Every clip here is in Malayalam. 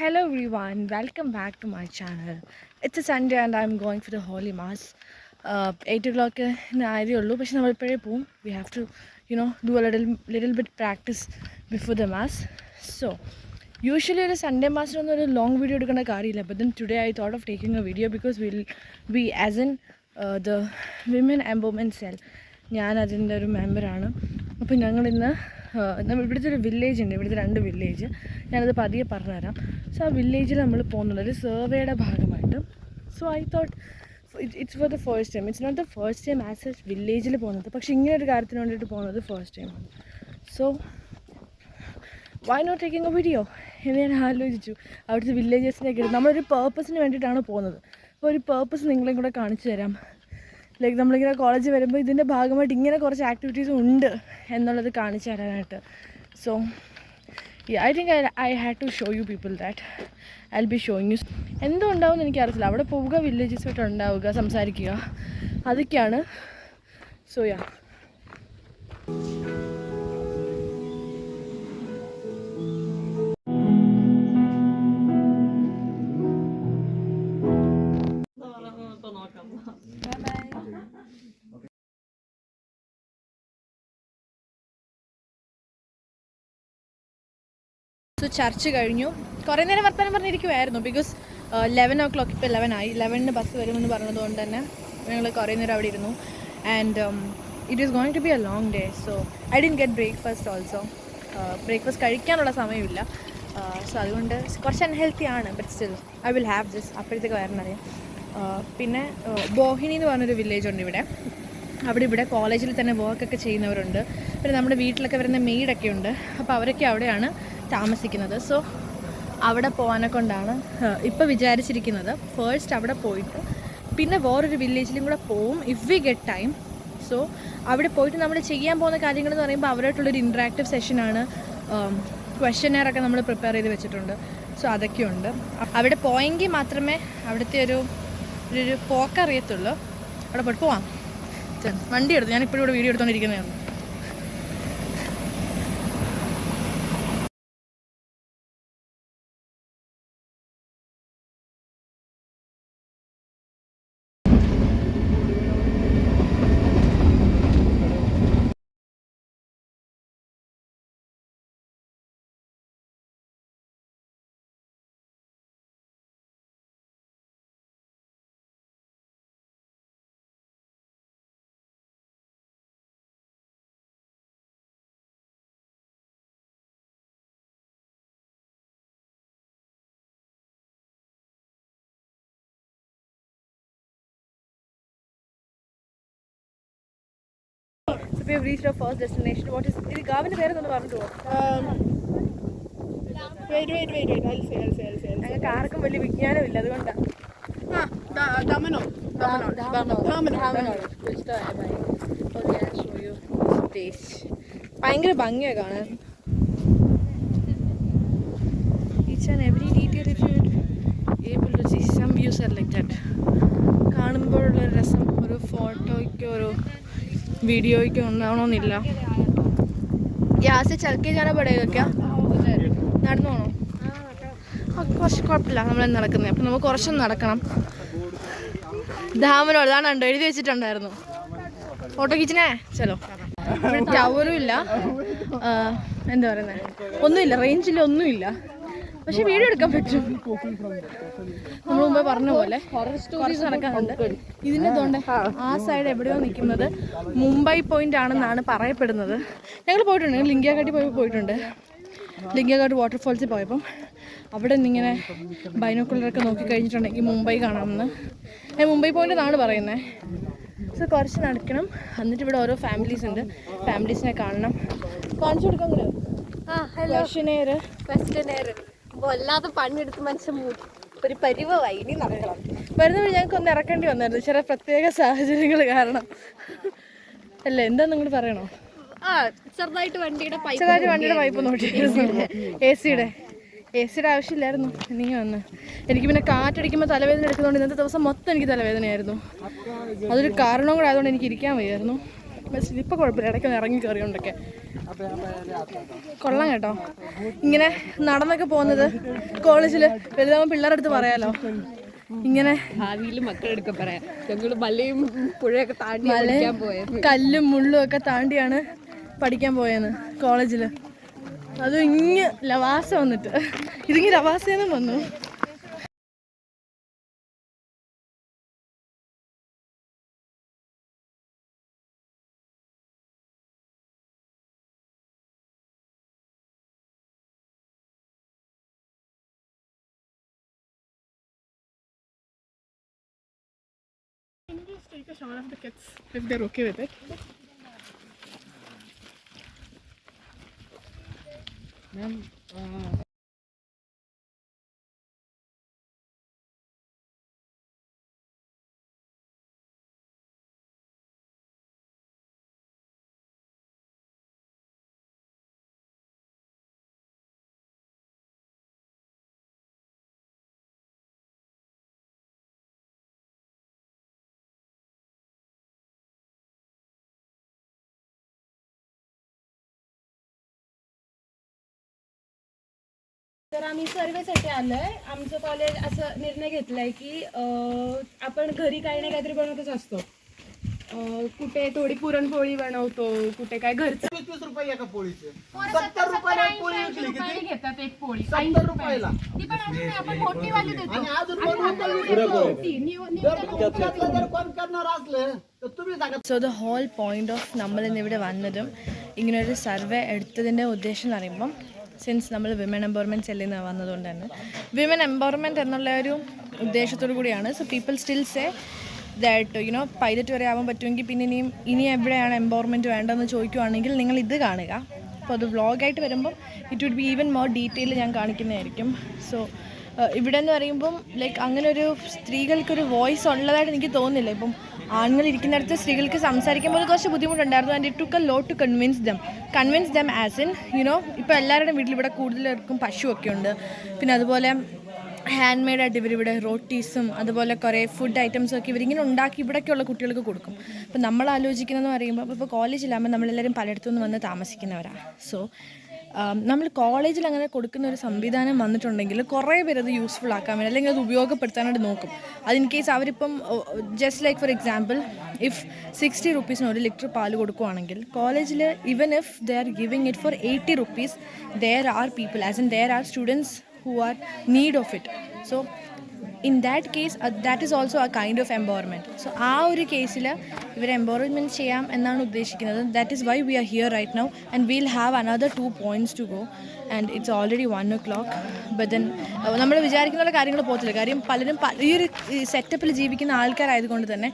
Hello everyone, welcome back to my channel. It's a Sunday and I'm going for the Holy Mass. Eight o'clock ആയതേ ഉള്ളൂ. പക്ഷെ നമ്മൾ ഇപ്പോഴേ പോവും. We have to you know do a little little bit practice before the mass so usually ഒരു സൺഡേ മാസിനൊന്നും ഒരു ലോങ് വീഡിയോ എടുക്കേണ്ട കാര്യമില്ല. But then today I thought of taking a video because will be as in the women empowerment cell ഞാൻ അതിന്റെ ഒരു മെമ്പറാണ്. അപ്പോൾ ഞങ്ങളിന്ന് നമ്മൾ ഇവിടുത്തെ ഒരു വില്ലേജ് ഉണ്ട്. ഇവിടുത്തെ രണ്ട് വില്ലേജ് ഞാനത് പതിയെ പറഞ്ഞുതരാം. സോ ആ വില്ലേജിൽ നമ്മൾ പോകുന്നത് ഒരു സർവേയുടെ ഭാഗമായിട്ട്. So I thought it's for the first time it's not the first time as a വില്ലേജിൽ പോകുന്നത്. പക്ഷേ ഇങ്ങനെ ഒരു കാര്യത്തിന് വേണ്ടിയിട്ട് പോകുന്നത് ഫസ്റ്റ് ടൈമാണ് so why not taking a video എന്ന് ഞാൻ ആലോചിച്ചു. അവിടുത്തെ വില്ലേജസിനൊക്കെ നമ്മളൊരു പേർപ്പസിന് വേണ്ടിയിട്ടാണ് പോകുന്നത്. അപ്പോൾ ഒരു പേർപ്പസ് നിങ്ങളെയും കൂടെ കാണിച്ചു തരാം ലൈക്ക് നമ്മളിങ്ങനെ കോളേജ് വരുമ്പോൾ ഇതിന്റെ ഭാഗമായിട്ട് ഇങ്ങനെ കുറച്ച് ആക്ടിവിറ്റീസ് ഉണ്ട് എന്നുള്ളത് കാണിച്ചു തരാനായിട്ട്. So I think I I had to show you people that I be showing you എന്തോ ഉണ്ടാവും എനിക്കറിയില്ല അവിടെ പോവുക വില്ലേജസുമായിട്ട് ഉണ്ടാവുക സംസാരിക്കുക. അതൊക്കെയാണ്. സോ യാ ചർച്ച് കഴിഞ്ഞു. കുറേ നേരം വർത്തമാനം പറഞ്ഞിരിക്കുമായിരുന്നു ബിക്കോസ് ലെവൻ ഓ ക്ലോക്ക് ഇപ്പോൾ ലെവൻ ആയി. ലെവനിന് ബസ് വരുമെന്ന് പറഞ്ഞതുകൊണ്ട് തന്നെ ഞങ്ങൾ കുറേ നേരം അവിടെ ഇരുന്നു. And it is going to be a long day so I didn't get breakfast also breakfast കഴിക്കാനുള്ള സമയമില്ല. സോ അതുകൊണ്ട് കുറച്ച് അൺഹെൽത്തി ആണ്. But still I will have this അപ്പോഴത്തേക്ക് വരണറിയാം പിന്നെ uh, ബോഹിനി എന്ന് പറഞ്ഞൊരു വില്ലേജ് ഉണ്ട് ഇവിടെ. അവിടെ ഇവിടെ കോളേജിൽ തന്നെ വർക്കൊക്കെ ചെയ്യുന്നവരുണ്ട്. പിന്നെ നമ്മുടെ വീട്ടിലൊക്കെ വരുന്ന മെയ്ഡൊക്കെ ഉണ്ട്. അപ്പോൾ അവരൊക്കെ അവിടെയാണ് താമസിക്കുന്നത്. സോ അവിടെ പോകാനെ കൊണ്ടാണ് ഇപ്പോൾ വിചാരിച്ചിരിക്കുന്നത്. ഫേസ്റ്റ് അവിടെ പോയിട്ട് പിന്നെ വേറൊരു വില്ലേജിലും കൂടെ പോവും if we get time so അവിടെ പോയിട്ട് നമ്മൾ ചെയ്യാൻ പോകുന്ന കാര്യങ്ങൾ എന്ന് പറയുമ്പോൾ അവരായിട്ടുള്ളൊരു ഇൻട്രാക്റ്റീവ് സെഷനാണ് ക്വസ്റ്റനെയറൊക്കെ നമ്മൾ പ്രിപ്പയർ ചെയ്ത് വെച്ചിട്ടുണ്ട്. സോ അതൊക്കെയുണ്ട്. അവിടെ പോയെങ്കിൽ മാത്രമേ അവിടുത്തെ ഒരു ഒരു പോക്കറിയത്തുള്ളൂ അവിടെ പോയിട്ട് പോവാം. വണ്ടി എടുത്ത്. ഞാൻ ഇപ്പോഴും ഇവിടെ വീഡിയോ എടുത്തോണ്ടിരിക്കുന്നതാണ് we have reached our first destination. What is ഇത് ഗാവിന്റെ പേരെന്നൊന്ന് പറഞ്ഞിട്ട് say. ഞങ്ങൾക്ക് ആർക്കും വലിയ വിജ്ഞാനമില്ല അതുകൊണ്ടാണ്. ഭയങ്കര ഭംഗിയാ കാണാൻ each and every detail if you able to see some views are like that കാണുമ്പോഴുള്ള രസം ഒരു ഫോട്ടോയ്ക്ക് ഒരു वीडियोയ്ക്ക് ഒന്നാവണമെന്നില്ല ഗ്യാസ് ചലക്കി ചെയ്യാനോ പടയൊക്കെ. നടന്നു പോകണോ കുറച്ച് കുഴപ്പമില്ല. നമ്മൾ നടക്കുന്നത് അപ്പം നമുക്ക് കുറച്ചൊന്നും നടക്കണം. ധാമനോട് അതാണ് കണ്ടോ? എഴുതി വെച്ചിട്ടുണ്ടായിരുന്നു. ഓട്ടോ കിച്ചനേ ചലോ. ടവറും ഇല്ല. എന്താ പറയുന്നത് ഒന്നുമില്ല. റേഞ്ചില്ല ഒന്നുമില്ല. പക്ഷെ വീഡിയോ എടുക്കാൻ പറ്റും. നമ്മൾ മുമ്പേ പറഞ്ഞ പോലെ സ്റ്റോറീസ് നടക്കാറുണ്ട്. ഇതിന്റെ തോണ്ട് ആ സൈഡ് എവിടെയോ നിൽക്കുന്നത് മുംബൈ പോയിന്റ് ആണെന്നാണ് പറയപ്പെടുന്നത്. ഞങ്ങൾ പോയിട്ടുണ്ട്. ഞങ്ങൾ ലിംഗിയാഘാട്ടി പോയി പോയിട്ടുണ്ട്. ലിംഗിയാഘാട്ട് വാട്ടർഫോൾസിൽ പോയപ്പം അവിടെ നിന്നിങ്ങനെ ബൈനോക്കുള്ളറൊക്കെ നോക്കി കഴിഞ്ഞിട്ടുണ്ടെങ്കിൽ മുംബൈ കാണാമെന്ന്. ഞാൻ മുംബൈ പോയിന്റ് എന്നാണ് പറയുന്നത് സോ കുറച്ച് നടക്കണം. എന്നിട്ട് ഇവിടെ ഓരോ ഫാമിലീസ് ഉണ്ട്. ഫാമിലീസിനെ കാണണം. കാണിച്ചു കൊടുക്കാൻ ആ ഹലോ ക്വസ്റ്റനെയർ ഫസ്റ്റ് എയർ വല്ലാതെ പണിയെടുത്ത് മനുഷ്യൻ മൂടി ഒരു പരിവമായി ഇനി നടക്കണം. വരുന്ന വഴി ഞങ്ങൾക്ക് ഒന്ന് ഇറക്കേണ്ടി വന്നായിരുന്നു. ചില പ്രത്യേക സാഹചര്യങ്ങൾ കാരണം. അല്ല എന്താ നിങ്ങൾ പറയണോ? ആ ചെറുതായിട്ട് വണ്ടിയുടെ പൈപ്പ് ചെറുതായിട്ട് വണ്ടിയുടെ പൈപ്പ് നോക്കിയിരുന്നു എ സിയുടെ എ സിയുടെ ആവശ്യമില്ലായിരുന്നു. നീ വന്ന്. എനിക്ക് പിന്നെ കാറ്റടിക്കുമ്പോൾ തലവേദന എടുക്കുന്നതുകൊണ്ട് ഇന്നത്തെ ദിവസം മൊത്തം എനിക്ക് തലവേദനയായിരുന്നു. അതൊരു കാരണവും കൂടെ ആയതുകൊണ്ട് എനിക്ക് ഇരിക്കാൻ വയ്യായിരുന്നു. ബസ്സിൽ ഇപ്പോൾ കുഴപ്പമില്ല. ഇടയ്ക്ക് ഒന്ന് ഇറങ്ങി കയറിയോണ്ടൊക്കെ കൊള്ളാം കേട്ടോ. ഇങ്ങനെ നടന്നൊക്കെ പോകുന്നത് കോളേജിൽ വലുതാകുമ്പോൾ പിള്ളേരെടുത്ത് പറയാലോ. ഇങ്ങനെ ഭാവിയിൽ മക്കളെടുക്ക പറയാം. ഞങ്ങൾ മലയും പുഴയൊക്കെ താണ്ടി മല പഠിക്കാൻ പോയത് കല്ലും മുള്ളും ഒക്കെ താണ്ടിയാണ് പഠിക്കാൻ പോയെന്ന് കോളേജിൽ അതും ഇങ്ങ് ലവാസ വന്നിട്ട്. ഇതിങ്ങ് ലവാസേന്നും വന്നു. Take a shot of the kids if they're okay with it. तर आम्ही सर्वेसाठी आलोय आमचं कॉलेज असं निर्णय घेतलाय की अं, आपण घरी काही ना काहीतरी बनवतच असतो अं, कुठे थोडी पुरणपोळी बनवतो कुठे काय घरचं वीस रुपये एका पोळीचे सत्तर रुपयाला एक पोळी विकली किती घेतात एक पोळी सत्तर रुपयाला आणि अजून बनवून जर तुमच्यातलं जर कोण करणार असले तर तुम्ही सांगा so the whole point of നമ്മൾ ഇന്നിവിടെ വന്നതും ഇങ്ങനൊരു സർവേ എടുത്തതിൻ്റെ ഉദ്ദേശം എന്ന് പറയുമ്പം സിൻസ് നമ്മൾ വിമൻ എംപവർമെന്റ് സെല്ലിൽ നിന്ന് വന്നതുകൊണ്ട് തന്നെ വിമൻ എംപവർമെന്റ് എന്നുള്ള ഒരു ഉദ്ദേശത്തോടു കൂടിയാണ്. So people still say that you know pilot വരെ ആവാൻ പറ്റുമെങ്കിൽ പിന്നെ ഇനിയും ഇനി എവിടെയാണ് എംപവർമെന്റ് വേണ്ടതെന്ന് ചോദിക്കുവാണെങ്കിൽ നിങ്ങൾ ഇത് കാണുക. അപ്പോൾ അത് വ്ളോഗായിട്ട് വരുമ്പം it would be even more detail ഞാൻ കാണിക്കുന്നതായിരിക്കും. സോ ഇവിടെ എന്ന് പറയുമ്പം ലൈക്ക് അങ്ങനെ ഒരു സ്ത്രീകൾക്കൊരു വോയിസ് ഉള്ളതായിട്ട് എനിക്ക് തോന്നുന്നില്ല. ഇപ്പം ആണുങ്ങൾ ഇരിക്കുന്നിടത്ത് സ്ത്രീകൾക്ക് സംസാരിക്കുമ്പോൾ കുറച്ച് ബുദ്ധിമുട്ടുണ്ടായിരുന്നു and it took a lot to convince them convince them as in you know ഇപ്പോൾ എല്ലാവരുടെയും വീട്ടിൽ ഇവിടെ കൂടുതലർക്കും പശുവൊക്കെ ഉണ്ട്. പിന്നെ അതുപോലെ ഹാൻഡ് മെയ്ഡ് ആയിട്ട് ഇവരിവിടെ റോട്ടീസും അതുപോലെ കുറേ ഫുഡ് ഐറ്റംസും ഒക്കെ ഇവരിങ്ങനെ ഉണ്ടാക്കി ഇവിടെയൊക്കെയുള്ള കുട്ടികൾക്ക് കൊടുക്കും. അപ്പം നമ്മൾ ആലോചിക്കുന്നതെന്ന് പറയുമ്പോൾ ഇപ്പോൾ കോളേജിലാകുമ്പോൾ നമ്മളെല്ലാവരും പലയിടത്തു നിന്ന് വന്ന് താമസിക്കുന്നവരാണ് സോ നമ്മൾ കോളേജിൽ അങ്ങനെ കൊടുക്കുന്ന ഒരു സംവിധാനം വന്നിട്ടുണ്ടെങ്കിൽ കുറേ പേര് അത് യൂസ്ഫുൾ ആക്കാൻ വേണ്ടി അല്ലെങ്കിൽ അത് ഉപയോഗപ്പെടുത്താനായിട്ട് നോക്കും. അത് ഇൻ കേസ് അവരിപ്പം just like for example if sixty റുപ്പീസിന് ഒരു ലിറ്റർ പാൽ കൊടുക്കുവാണെങ്കിൽ കോളേജിൽ even if they are giving it for eighty rupees there are people as in there are students who are need of it so in that case that is also a kind of empowerment so ആ ഒരു കേസിൽ ഇവർ എംപവർമെന്റ് ചെയ്യാം എന്നാണ് ഉദ്ദേശിക്കുന്നത്. That is why we are here right now and will have another two points to go and it's already one o'clock but then നമ്മൾ വിചാരിക്കുന്ന കാര്യങ്ങൾ പോകത്തില്ല. കാര്യം പലരും ഈ ഒരു സെറ്റപ്പിൽ ജീവിക്കുന്ന ആൾക്കാരായതുകൊണ്ട് തന്നെ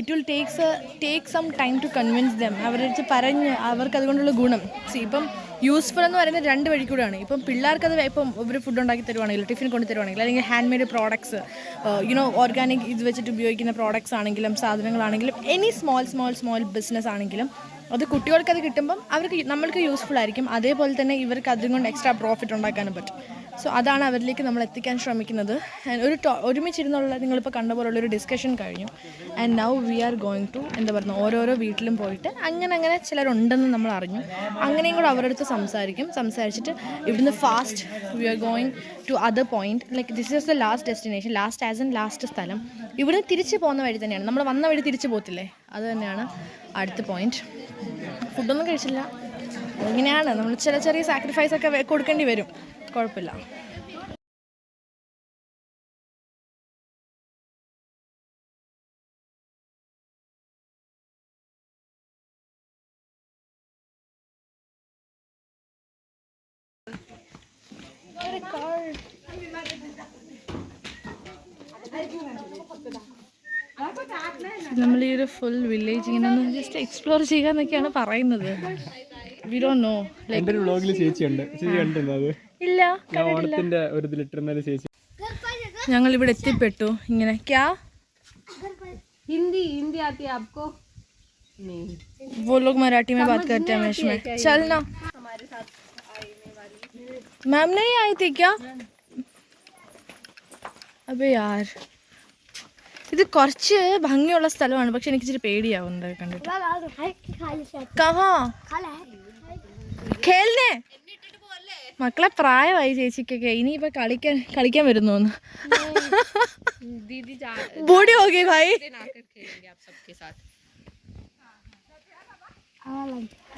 it will takes take some time to convince them അവരടുത്ത് പറഞ്ഞ് അവർക്ക് അതുകൊണ്ടുള്ള ഗുണം. ഇപ്പം യൂസ്ഫുൾ എന്ന് പറയുന്നത് രണ്ട് വഴി കൂടെയാണ്. ഇപ്പം പിള്ളേർക്ക് അത് ഇപ്പം ഇവർ ഫുഡ് ഉണ്ടാക്കി തരുവാണെങ്കിൽ ടിഫിൻ കൊണ്ട് തരുവാണെങ്കിൽ അല്ലെങ്കിൽ handmade products you know organic ഇത് വെച്ചിട്ട് ഉപയോഗിക്കുന്ന പ്രോഡക്ട്സ് ആണെങ്കിലും സാധനങ്ങളാണെങ്കിലും any small small small business ആണെങ്കിലും അത് കുട്ടികൾക്ക് അത് കിട്ടുമ്പം അവർക്ക് നമ്മൾക്ക് യൂസ്ഫുൾ ആയിരിക്കും. അതേപോലെ തന്നെ ഇവർക്ക് അതും കൊണ്ട് എക്സ്ട്രാ പ്രോഫിറ്റ് ഉണ്ടാക്കാനും പറ്റും. സോ അതാണ് അവരിലേക്ക് നമ്മൾ എത്തിക്കാൻ ശ്രമിക്കുന്നത്. ഒരു ഒരുമിച്ചിരുന്നുള്ള നിങ്ങളിപ്പോൾ കണ്ട പോലുള്ള ഒരു ഡിസ്കഷൻ കഴിഞ്ഞു. And now we are going to എന്താ പറയുക ഓരോരോ വീട്ടിലും പോയിട്ട് അങ്ങനെ അങ്ങനെ ചിലരുണ്ടെന്ന് നമ്മൾ അറിഞ്ഞു. അങ്ങനെയും കൂടെ അവരുടെ അടുത്ത് സംസാരിക്കും. സംസാരിച്ചിട്ട് ഇവിടുന്ന് fast we are going to other point like this is the last destination last as an last സ്ഥലം. ഇവിടുന്ന് തിരിച്ച് പോകുന്ന വഴി തന്നെയാണ്. നമ്മൾ വന്ന വഴി തിരിച്ച് പോകത്തില്ലേ? അത് തന്നെയാണ് അടുത്ത പോയിന്റ് ഫുഡൊന്നും കഴിച്ചില്ല. ഇങ്ങനെയാണ്. നമ്മൾ ചില ചെറിയ സാക്രിഫൈസ് ഒക്കെ കൊടുക്കേണ്ടി വരും. കുഴപ്പമില്ല. നമ്മൾ ഈ ഒരു ഫുൾ വില്ലേജ് ഇങ്ങനെ ഒന്ന് ജസ്റ്റ് എക്സ്പ്ലോർ ചെയ്യുക എന്നൊക്കെയാണ് പറയുന്നത്. വി ഡോ നോ ലൈക്ക് എൻ്റെ ഒരു വ്ളോഗിൽ ചേച്ചിയുണ്ട് ചേച്ചി കണ്ടിരുന്നത് ഇല്ല ഞാൻ ഓണത്തിന്റെ ഒരു ഇതിലിട്ടിരുന്ന ചേച്ചി ഞങ്ങൾ ഇവിടെ എത്തിപ്പെട്ടു ഇങ്ങനെ ക്യാ हिंदी हिंदी आती है आपको नहीं वो लोग मराठी में बात करते हैं हमेशा में चल ना मैम नहीं आई थी क्या അബേ യാർ ഇത് കുറച്ച് ഭംഗിയുള്ള സ്ഥലമാണ് പക്ഷെ എനിക്ക് ഇച്ചിരി പേടിയാവുന്നത് കണ്ടിട്ട് കഹാ ഖേൽനെ മക്കളെ പ്രായമായി ചേച്ചിക്കൊക്കെ. ഇനിയിപ്പോ കളിക്കാൻ കളിക്കാൻ വരുന്നു ബോഡി ഓക്കെ ഭായി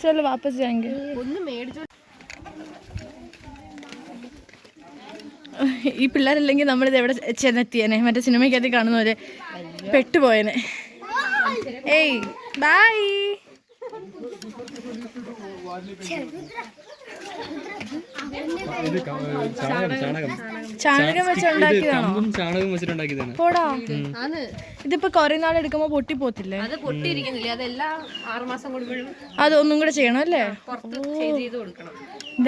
ചെല്ലു വാപ്പസ് മേടിച്ചു ഈ പിള്ളേരല്ലെങ്കിൽ നമ്മളിത് എവിടെ ചെന്നെത്തിയേനെ? മറ്റേ സിനിമയ്ക്കകത്ത് കാണുന്നവരെ പെട്ടുപോയനെ. ഏയ് ബൈ ഇത് ക- ചാണകം വെച്ചുണ്ടാക്കിയതാണോ? ചാണകം വെച്ചിട്ടുണ്ടാക്കിയതാണ്. പോടാ. ആണ്. ഇതിപ്പോ കൊറേ നാൾ എടുക്കുമ്പോ പൊട്ടിപ്പോത്തില്ലേ? അത് പൊട്ടിയിരിക്കുന്നില്ല? അതെല്ലാം ആറുമാസം കൂടുമ്പോഴും അത് ഒന്നും കൂടെ ചെയ്യണം അല്ലേ?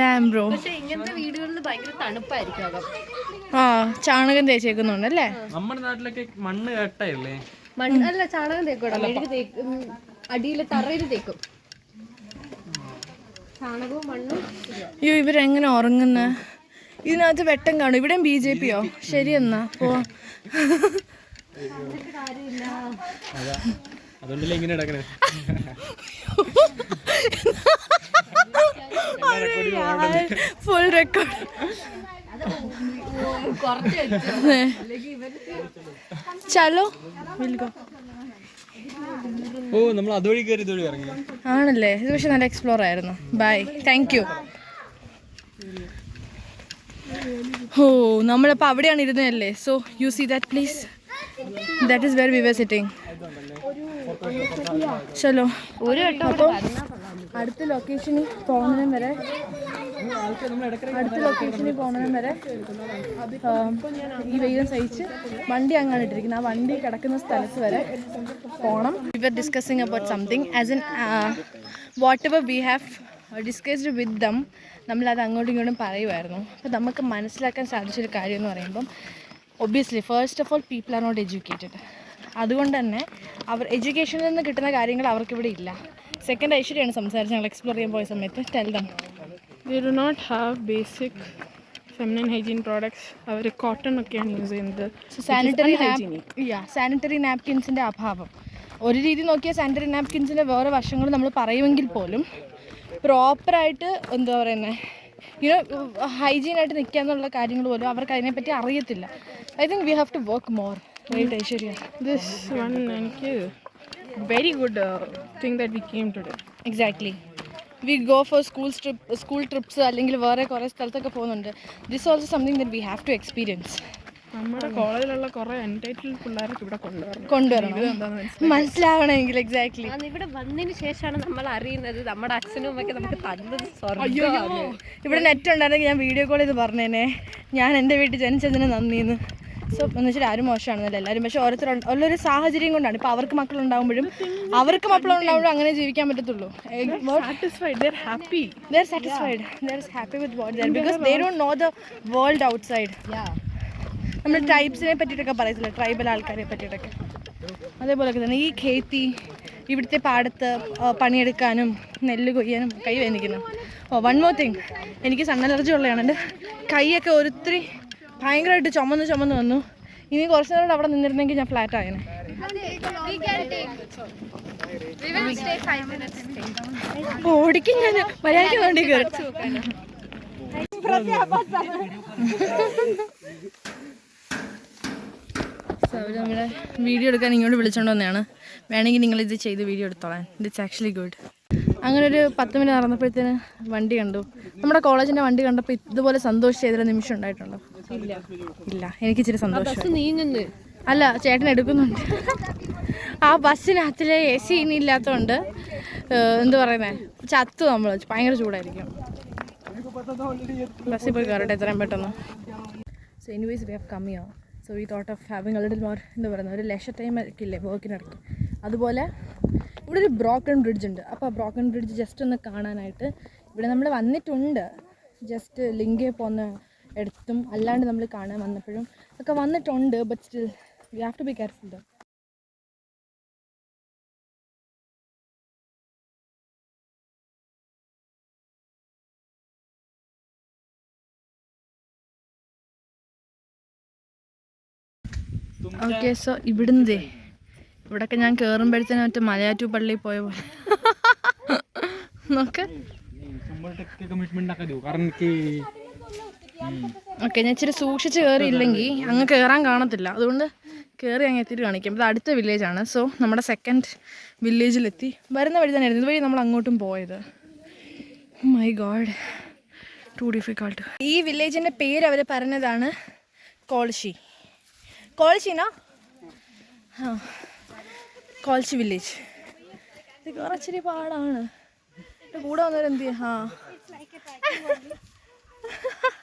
ഡാം ബ്രോ പക്ഷെ ഇങ്ങനത്തെ വീടുകളിൽ ഭയങ്കര തണുപ്പായിരിക്കും അകം. ആ ചാണകം തേച്ചേക്കുന്നുണ്ട് അല്ലേ? നമ്മുടെ നാട്ടിലൊക്കെ മണ്ണ് കട്ടയല്ലേ? മണ്ണ് അല്ല ചാണകം തേക്കൂടാ തേക്കും. അടിയിലെ തറയിൽ തേക്കും. ചാണകവും മണ്ണും അയ്യോ ഇവരെങ്ങനെ ഉറങ്ങുന്ന? ഇതിനകത്ത് വെട്ടം കാണും. ഇവിടെയും ബി ജെ പിയോ? ശരി എന്നാ പോ. ഫുൾ റെക്കോർഡ് ചലോ? വിൽഗോ ഓ നമ്മൾ അതുവഴി കയറി ഇതുവഴി ഇറങ്ങി. ആണല്ലേ? ഇത് പക്ഷെ നല്ല എക്സ്പ്ലോർ ആയിരുന്നു. ബൈ താങ്ക് യു ഓ നമ്മളിപ്പോൾ അവിടെയാണ് ഇരുന്നതല്ലേ? So you see that please that is where we were sitting ചലോ ഒരു വട്ടം അടുത്ത ലൊക്കേഷനിൽ പോകുന്നതിനും വരെ അടുത്ത ലൊക്കേഷനിൽ പോകുന്നതിനും വരെ. ഈ വെയിലും സഹിച്ച് വണ്ടി അങ്ങാണ് ഇട്ടിരിക്കുന്നത്. ആ വണ്ടി കിടക്കുന്ന സ്ഥലത്ത് വരെ പോകണം we are discussing about something as an whatever we have discussed with them നമ്മളത് അങ്ങോട്ടും ഇങ്ങോട്ടും പറയുമായിരുന്നു. അപ്പോൾ നമുക്ക് മനസ്സിലാക്കാൻ സാധിച്ചൊരു കാര്യം എന്ന് പറയുമ്പം obviously first of all people are not educated അതുകൊണ്ട് തന്നെ അവർ എഡ്യൂക്കേഷനിൽ നിന്ന് കിട്ടുന്ന കാര്യങ്ങൾ അവർക്കിവിടെ ഇല്ല. സെക്കൻഡ് ഐശ്വര്യാണ് സംസാരിച്ച് ഞങ്ങൾ എക്സ്പ്ലോർ ചെയ്യാൻ പോയ സമയത്ത്. Tell them They do not have basic feminine hygiene products our cotton ഒക്കെയാണ് യൂസ് ചെയ്യുന്നത്. സാനിറ്ററി സാനിറ്ററി നാപ്കിൻസിന്റെ അഭാവം. ഒരു രീതി നോക്കിയാൽ സാനിറ്ററി നാപ്കിൻസിന്റെ വേറെ വശങ്ങൾ നമ്മൾ പറയുമെങ്കിൽ പോലും പ്രോപ്പറായിട്ട് എന്താ പറയുന്നത് യുനോ ഹൈജീനായിട്ട് നിൽക്കുക എന്നുള്ള കാര്യങ്ങൾ പോലും അവർക്ക് അതിനെപ്പറ്റി അറിയത്തില്ല. I think we have to work more right Aishwarya? This one എനിക്ക് very good thing that we came today exactly we go for school trip school trips അല്ലെങ്കിൽ വേറെ കുറേ സ്ഥലത്തൊക്കെ പോകുന്നുണ്ട്. This also something that we have to experience നമ്മുടെ കോളേജിലുള്ള കുറേ എന്റൈറ്റിൽ പിള്ളേർക്ക് ഇവിടെ കൊണ്ടുവരണം. കൊണ്ടുവരണം. മനസ്സിലാവണമെങ്കിൽ എക്സാക്ട്ലി ഇവിടെ വന്നതിന് ശേഷമാണ് നമ്മൾ അറിയുന്നത്. നമ്മുടെ അച്ഛനും അമ്മയ്ക്ക് നമുക്ക് തന്നത് സ്വർഗമാണ്. ഇവിടെ നെറ്റ് ഉണ്ടായിരുന്നെങ്കിൽ ഞാൻ വീഡിയോ കോൾ ചെയ്ത് പറഞ്ഞേനെ. ഞാൻ എന്റെ വീട്ടിൽ ജനിച്ചതിന് നന്ദിന്ന്. സോ എന്ന് വെച്ചാൽ ആരും മോശമാണെന്നല്ല എല്ലാവരും പക്ഷേ ഓരോരുത്തർ ഉള്ളൊരു സാഹചര്യം കൊണ്ടാണ്. ഇപ്പോൾ അവർക്ക് മക്കളുണ്ടാകുമ്പോഴും അവർക്ക് മക്കളുണ്ടാകുമ്പോഴും അങ്ങനെ ജീവിക്കാൻ പറ്റത്തുള്ളൂ. Happy they're satisfied they're happy with what they're because they don't know the world outside നമ്മൾ ട്രൈബ്സിനെ പറ്റിയിട്ടൊക്കെ പറയത്തില്ല? ട്രൈബൽ ആൾക്കാരെ പറ്റിയിട്ടൊക്കെ. അതേപോലെയൊക്കെ തന്നെ ഈ ഖേത്തി ഇവിടുത്തെ പാടത്ത് പണിയെടുക്കാനും നെല്ല് കൊയ്യാനും കൈ വേദനിക്കുന്നു. ഓ വൺ മോർ തിങ് എനിക്ക് സൺ അലർജി ഉള്ളതാണ് എന്റെ കൈയൊക്കെ ഒത്തിരി ഭയങ്കരമായിട്ട് ചുമന്ന് ചുമന്ന് വന്നു. ഇനി കുറച്ച് നേരം അവിടെ നിന്നിരുന്നെങ്കിൽ ഞാൻ ഫ്ലാറ്റ് ആയനെ. ഓടിക്കും ഞാൻ. മര്യാദയ്ക്ക് വേണ്ടി കയറി നമ്മളെ വീഡിയോ എടുക്കാൻ ഇങ്ങോട്ട് വിളിച്ചോണ്ട് വന്നതാണ്. വേണമെങ്കിൽ നിങ്ങൾ ഇത് ചെയ്ത് വീഡിയോ എടുത്തോളാൻ ഇറ്റ്സ് ആക്ച്വലി ഗുഡ് അങ്ങനെ ഒരു പത്ത് മിനിറ്റ് നടന്നപ്പോഴത്തേന് വണ്ടി കണ്ടു. നമ്മുടെ കോളേജിന്റെ വണ്ടി കണ്ടപ്പോൾ ഇതുപോലെ സന്തോഷിച്ച് ഏതൊരു നിമിഷം ഉണ്ടായിട്ടുണ്ടോ? ഇല്ല. എനിക്ക് ഇച്ചിരി സന്തോഷം നീങ്ങുന്നു. അല്ല ചേട്ടൻ എടുക്കുന്നുണ്ട്. ആ ബസ്സിനകത്തിലെ എ സി ഇനി ഇല്ലാത്തതുകൊണ്ട് എന്ത് പറയുന്നേ? ചത്തു നമ്മൾ ഭയങ്കര ചൂടായിരിക്കും. ബസ്സിൽ പോയി കയറട്ടെ എത്രയും പെട്ടെന്ന്. So anyways we have കമ്മിയോ so we thought of having a little more എന്ന് പറയുന്നത് ഒരു ലെഷർ ടൈം ഒക്കെ ഇല്ലേ വർക്കിനിടയ്ക്ക് അതുപോലെ ഇവിടെ ഒരു ബ്രോക്കൺ ബ്രിഡ്ജ് ഉണ്ട്. അപ്പോൾ ആ ബ്രോക്കൺ ബ്രിഡ്ജ് ജസ്റ്റ് ഒന്ന് കാണാനായിട്ട് ഇവിടെ നമ്മൾ വന്നിട്ടുണ്ട്. ജസ്റ്റ് ലിങ്കേ പോകുന്ന ഇടത്തും അല്ലാണ്ട് നമ്മൾ കാണാൻ വന്നപ്പോഴും ഒക്കെ വന്നിട്ടുണ്ട് but still we have to be careful though okay so ഇവിടുന്ന് ദേ ഇവിടൊക്കെ ഞാൻ കയറുമ്പോഴത്തേനും മറ്റേ മലയാറ്റു പള്ളിയിൽ പോയ പോലെ നോക്ക് शंभर टक्के कमिटमेंट नका देऊ कारण की ഓക്കെ ഞാൻ ഇച്ചിരി സൂക്ഷിച്ച് കയറിയില്ലെങ്കിൽ അങ്ങ് കയറാൻ കാണത്തില്ല. അതുകൊണ്ട് കയറി അങ്ങ് എത്തിയിട്ട് കാണിക്കും. ഇത് അടുത്ത വില്ലേജാണ് സോ നമ്മുടെ സെക്കൻഡ് വില്ലേജിലെത്തി വരുന്ന വഴി തന്നെ ഇതുവഴി നമ്മൾ അങ്ങോട്ടും പോയത്. മൈ ഗോഡ് ടു ഡിഫിക്കൾട്ട് ഈ വില്ലേജിന്റെ പേര് അവർ പറഞ്ഞതാണ് കോൾഷി. കോൾഷിനാ ആ. കോൾഷി വില്ലേജ് ഇത് കുറച്ചിരി പാടാണ്. കൂടെ വന്നവരെന്ത്? ആ.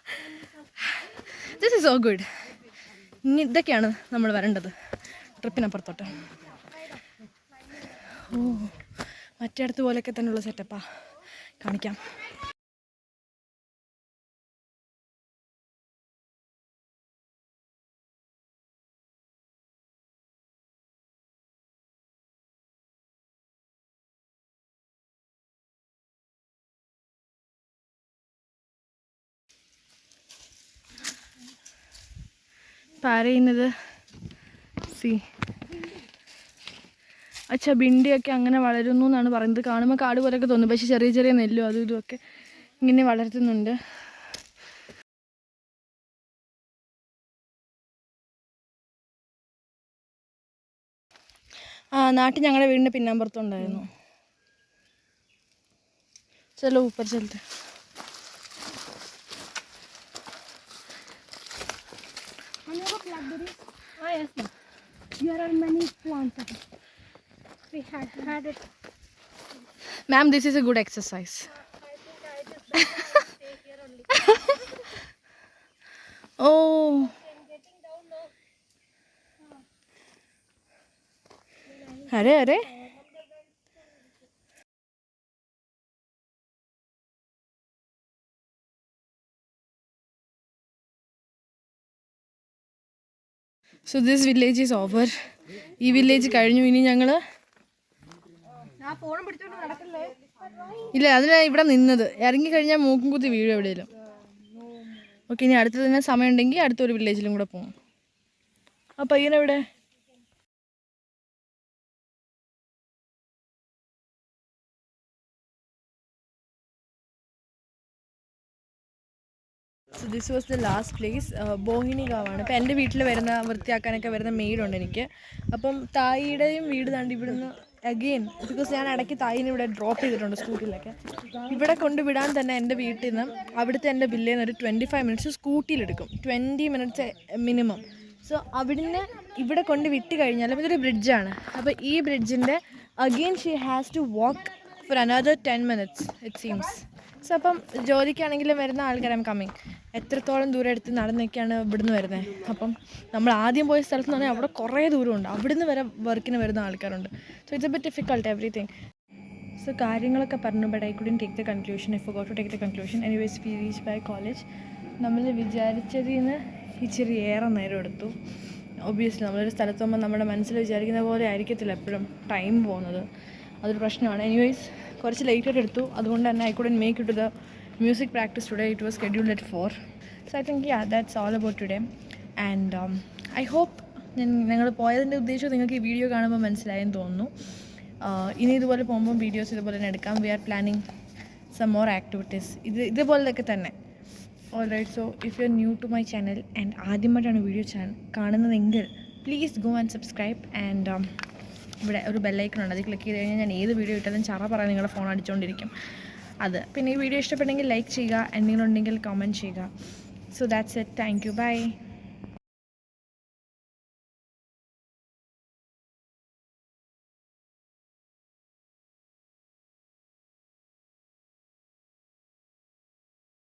ദിസ് ഇസ് ഓ ഗുഡ് ഇനി ഇതൊക്കെയാണ് നമ്മൾ വരേണ്ടത് ട്രിപ്പിനപ്പുറത്തോട്ട്. ഓ മറ്റേടത്ത് പോലെയൊക്കെ തന്നെയുള്ള സെറ്റപ്പാ കാണിക്കാം. പറയുന്നത് സി. അച്ഛാ ബിണ്ടിയൊക്കെ അങ്ങനെ വളരുന്നു എന്നാണ് പറയുന്നത്. കാണുമ്പോൾ കാട് പോലെയൊക്കെ തോന്നുന്നു പക്ഷേ ചെറിയ ചെറിയ നെല്ലും അതും ഇതുമൊക്കെ ഇങ്ങനെ വളർത്തുന്നുണ്ട്. ആ നാട്ടിൽ ഞങ്ങളുടെ വീടിന്റെ പിന്നാമ്പുറത്തുണ്ടായിരുന്നു ചലോ ഊപ്പർ ചലത്തെ Oh, yes, ma'am. There are many plants. We had had it. Ma'am, this is a good exercise. Oh. So this village is over ഈ വില്ലേജ് കഴിഞ്ഞു. ഇനി ഞങ്ങൾ ഇല്ല അതിനാണ് ഇവിടെ നിന്നത്. ഇറങ്ങി കഴിഞ്ഞാൽ മൂക്കും കുത്തി വീഴും എവിടെയെങ്കിലും ഓക്കെ ഇനി അടുത്ത് തന്നെ സമയം ഉണ്ടെങ്കിൽ അടുത്തൊരു വില്ലേജിലും കൂടെ പോകും ആ പയ്യനെവിടെ? So this was the last place Bohini ഗാവാണ് അപ്പോൾ എന്റെ വീട്ടിൽ വരുന്ന വൃത്തിയാക്കാനൊക്കെ വരുന്ന മെയ്ഡുണ്ട് എനിക്ക്. അപ്പം തായിയുടെയും വീട് താണ്ട് ഇവിടുന്ന് അഗെയിൻ ബിക്കോസ് ഞാൻ ഇടയ്ക്ക് തായിനെ ഇവിടെ ഡ്രോപ്പ് ചെയ്തിട്ടുണ്ട് സ്കൂട്ടിയിലൊക്കെ. ഇവിടെ കൊണ്ടുവിടാൻ തന്നെ എന്റെ വീട്ടിൽ നിന്ന് അവിടുത്തെ എന്റെ ബില്ലിൽ നിന്ന് ഒരു ട്വന്റി ഫൈവ് മിനിറ്റ്സ് സ്കൂട്ടിയിലെടുക്കും ട്വന്റി മിനിറ്റ്സ് മിനിമം സോ അവിടുന്ന് ഇവിടെ കൊണ്ട് വിട്ട് കഴിഞ്ഞാലും ഇതൊരു ബ്രിഡ്ജാണ് അപ്പോൾ ഈ ബ്രിഡ്ജിന്റെ again she has to walk for another ten minutes it seems so അപ്പം ജോലിക്കാണെങ്കിലും വരുന്ന ആൾക്കാർ ഐം കമ്മിങ് എത്രത്തോളം ദൂരം എടുത്ത് നടന്നൊക്കെയാണ് ഇവിടുന്ന് വരുന്നത് അപ്പം നമ്മൾ ആദ്യം പോയ സ്ഥലത്ത് നിന്ന് അവിടെ കുറേ ദൂരമുണ്ട്. അവിടുന്ന് വരെ വർക്കിന് വരുന്ന ആൾക്കാരുണ്ട്. So it's a bit difficult everything so കാര്യങ്ങളൊക്കെ പറഞ്ഞു but I couldn't take the conclusion I go to take the conclusion anyways we reach by college നമ്മൾ വിചാരിച്ചതിൽ നിന്ന് ഇച്ചിരി ഏറെ നേരം എടുത്തു. ഒബിയസ്ലി നമ്മളൊരു സ്ഥലത്ത് പോകുമ്പോൾ നമ്മുടെ മനസ്സിൽ വിചാരിക്കുന്ന പോലെ ആയിരിക്കത്തില്ല എപ്പോഴും ടൈം പോകുന്നത്. അതൊരു പ്രശ്നമാണ്. എനിവേസ് കുറച്ച് ലേറ്റായിട്ട് എടുത്തു. അതുകൊണ്ട് തന്നെ I couldn't make it the music practice today it was scheduled at four so I think yeah that's all about today and I hope ഞാൻ ഞങ്ങൾ പോയതിന്റെ ഉദ്ദേശം നിങ്ങൾക്ക് ഈ വീഡിയോ കാണുമ്പോൾ മനസ്സിലായെന്ന് തോന്നുന്നു. ഇനി ഇതുപോലെ പോകുമ്പോൾ വീഡിയോസ് ഇതുപോലെ തന്നെ എടുക്കാം. We are planning some more activities ഇത് ഇതുപോലെയൊക്കെ തന്നെ. All right so if you are new to my channel and ആദ്യമായിട്ടാണ് വീഡിയോ ചാനൽ കാണുന്നതെങ്കിൽ please go and subscribe and ഇവിടെ ഒരു ബെല്ലൈക്കൺ ഉണ്ട്. അത് ക്ലിക്ക് ചെയ്ത് കഴിഞ്ഞാൽ ഞാൻ ഏത് വീഡിയോ ഇട്ടാലും ചറ പറയാൻ നിങ്ങളുടെ ഫോൺ അടിച്ചുകൊണ്ടിരിക്കും അത്. പിന്നെ ഈ വീഡിയോ ഇഷ്ടപ്പെട്ടെങ്കിൽ ലൈക്ക് ചെയ്യുക. എന്തെങ്കിലും ഉണ്ടെങ്കിൽ കമന്റ് ചെയ്യുക. So that's it thank you bye